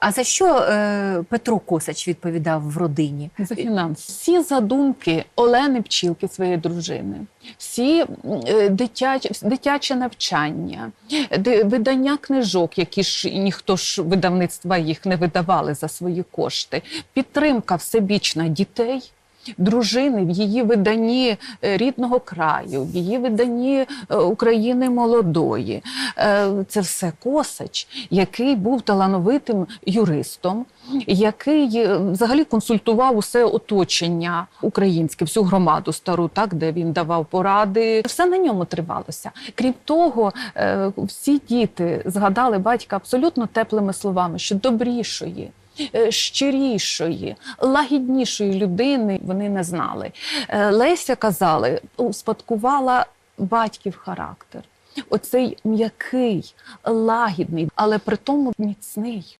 А за що е, Петро Косач відповідав в родині? За фінанс. Всі задумки Олени Пчілки, своєї дружини, всі е, дитяче, дитяче навчання, видання книжок, які ж ніхто ж видавництва їх не видавали за свої кошти, підтримка всебічна дітей. Дружини в її виданні е, рідного краю, в її виданні е, України молодої. Е, Це все Косач, який був талановитим юристом, який взагалі консультував усе оточення українське, всю громаду стару, так де він давав поради. Все на ньому тривалося. Крім того, всі діти згадали батька абсолютно теплими словами, що добрішої. Е, Щирішої, лагіднішої людини вони не знали. Е, Леся казали, успадкувала батьків характер. Оцей м'який, лагідний, але при тому міцний.